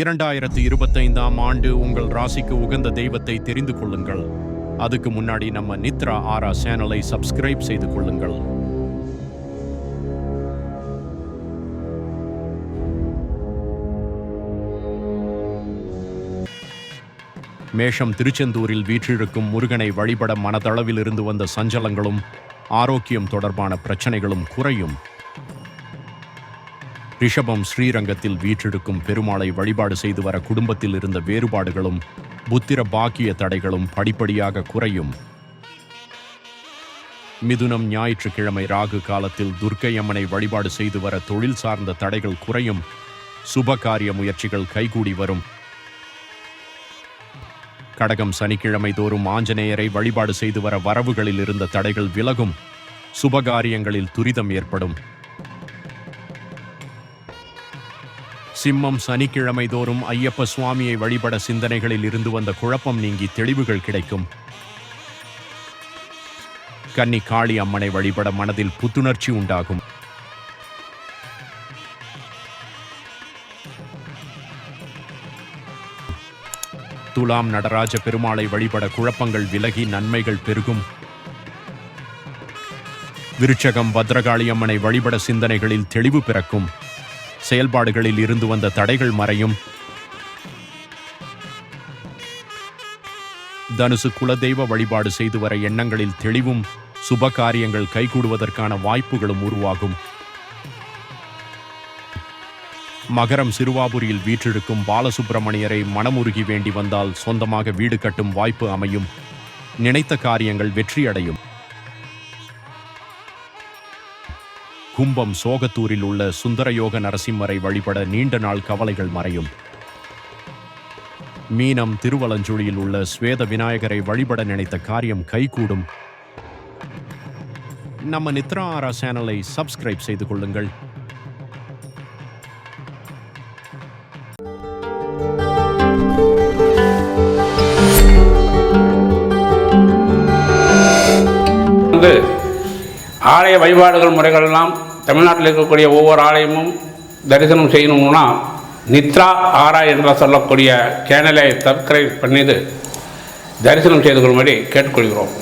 இரண்டாயிரத்து இருபத்தைந்தாம் ஆண்டு உங்கள் ராசிக்கு உகந்த தெய்வத்தை தெரிந்து கொள்ளுங்கள். அதுக்கு முன்னாடி நம்ம நித்ரா ஆரா சேனலை சப்ஸ்கிரைப் செய்து கொள்ளுங்கள். மேஷம் திருச்செந்தூரில் வீற்றிருக்கும் முருகனை வழிபட மனதளவில் இருந்து வந்த சஞ்சலங்களும் ஆரோக்கியம் தொடர்பான பிரச்சனைகளும் குறையும். ரிஷபம் ஸ்ரீரங்கத்தில் வீற்றிருக்கும் பெருமாளை வழிபாடு செய்து வர குடும்பத்தில் இருந்த வேறுபாடுகளும் புத்திர பாக்கிய தடைகளும் படிப்படியாக குறையும். மிதுனம் ஞாயிற்றுக்கிழமை ராகு காலத்தில் துர்க்கை அம்மனை வழிபாடு செய்து வர தொழில் சார்ந்த தடைகள் குறையும். சுபகாரிய முயற்சிகள் கைகூடி வரும். கடகம் சனிக்கிழமை தோறும் ஆஞ்சநேயரை வழிபாடு செய்து வர வரவுகளில் இருந்த தடைகள் விலகும். சுபகாரியங்களில் துரிதம் ஏற்படும். சிம்மம் சனிக்கிழமை தோறும் ஐயப்ப சுவாமியை வழிபட சிந்தனைகளில் இருந்து வந்த குழப்பம் நீங்கி தெளிவுகள் கிடைக்கும். கன்னி காளி அம்மனை வழிபட மனதில் புத்துணர்ச்சி உண்டாகும். துலாம் நடராஜ பெருமாளை வழிபட குழப்பங்கள் விலகி நன்மைகள் பெருகும். விருட்சகம் பத்ரகாளி அம்மனை வழிபட சிந்தனைகளில் தெளிவு பிறக்கும். செயல்பாடுகளில் இருந்து வந்த தடைகள் மறையும். தனுசு குலதெய்வ வழிபாடு செய்து வர எண்ணங்களில் தெளிவும் சுப காரியங்கள் கைகூடுவதற்கான வாய்ப்புகளும் உருவாகும். மகரம் சிறுவாபுரியில் வீற்றிருக்கும் பாலசுப்பிரமணியரை மனமுருகி வேண்டி வந்தால் சொந்தமாக வீடு கட்டும் வாய்ப்பு அமையும். நினைத்த காரியங்கள் வெற்றியடையும். கும்பம் சோகத்தூரில் உள்ள சுந்தரயோக நரசிம்மரை வழிபட நீண்ட நாள் கவலைகள் மறையும். மீனம் திருவலஞ்சுழியில் உள்ள ஸ்வேத விநாயகரை வழிபட நினைத்த காரியம் கைகூடும். நம்ம நித்ரா ஆரா சேனலை சப்ஸ்கிரைப் செய்து கொள்ளுங்கள். வந்து ஆலய வழிபாடுகள் முறைகள் எல்லாம் தமிழ்நாட்டில் இருக்கக்கூடிய ஒவ்வொரு ஆலயமும் தரிசனம் செய்யணும்னா நித்ரா ஆரா என்று சொல்லக்கூடிய சேனலை சப்ஸ்கிரைப் பண்ணிது தரிசனம் செய்து கொள்ளும்படி கேட்டுக்கொள்கிறோம்.